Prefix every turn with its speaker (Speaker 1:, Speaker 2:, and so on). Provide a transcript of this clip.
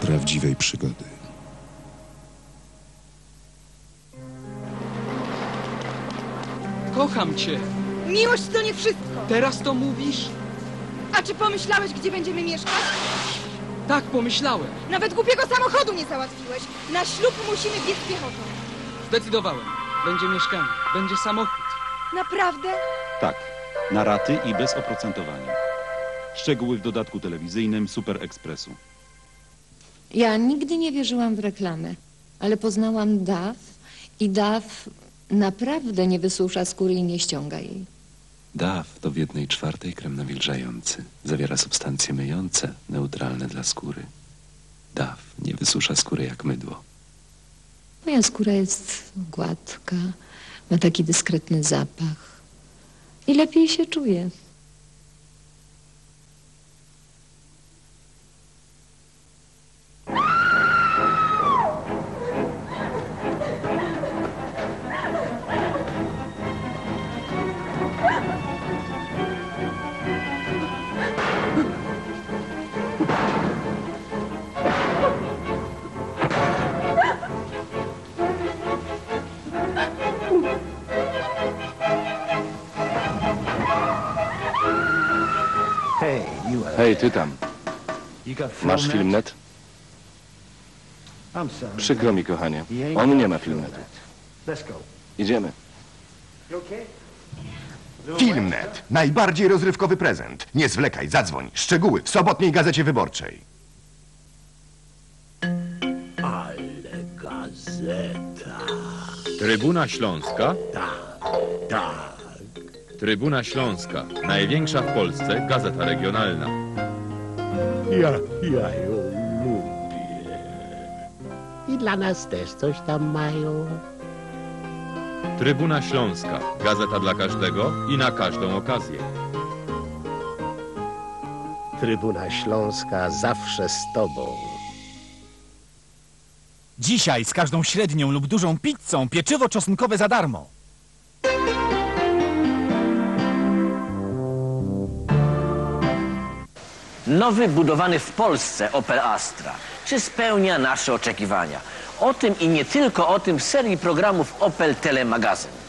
Speaker 1: prawdziwej przygody.
Speaker 2: Kocham cię.
Speaker 3: Miłość to nie wszystko.
Speaker 2: Teraz to mówisz?
Speaker 3: A czy pomyślałeś, gdzie będziemy mieszkać?
Speaker 2: Tak, pomyślałem.
Speaker 3: Nawet głupiego samochodu nie załatwiłeś. Na ślub musimy biec piechotą.
Speaker 2: Zdecydowałem. Będzie mieszkanie, będzie samochód.
Speaker 3: Naprawdę?
Speaker 4: Tak, na raty i bez oprocentowania. Szczegóły w dodatku telewizyjnym Super Expressu.
Speaker 5: Ja nigdy nie wierzyłam w reklamę, ale poznałam DAF i DAF naprawdę nie wysusza skóry i nie ściąga jej.
Speaker 6: DAF to w jednej czwartej krem nawilżający. Zawiera substancje myjące, neutralne dla skóry. DAF nie wysusza skóry jak mydło.
Speaker 5: Moja skóra jest gładka, ma taki dyskretny zapach i lepiej się czuje.
Speaker 6: Hej, ty tam, masz
Speaker 7: Filmnet?
Speaker 6: Przykro mi, kochanie. On nie ma filmnetu. Idziemy.
Speaker 8: Filmnet. Najbardziej rozrywkowy prezent. Nie zwlekaj, zadzwoń. Szczegóły w sobotniej Gazecie Wyborczej.
Speaker 9: Trybuna Śląska? Tak, Trybuna Śląska. Największa w Polsce gazeta regionalna.
Speaker 10: Ja, ja ją lubię. I dla nas też coś tam mają.
Speaker 9: Trybuna Śląska. Gazeta dla każdego i na każdą okazję.
Speaker 10: Trybuna Śląska zawsze z tobą.
Speaker 11: Dzisiaj z każdą średnią lub dużą pizzą pieczywo czosnkowe za darmo.
Speaker 12: Nowy, budowany w Polsce Opel Astra. Czy spełnia nasze oczekiwania? O tym i nie tylko o tym w serii programów Opel Telemagazyn.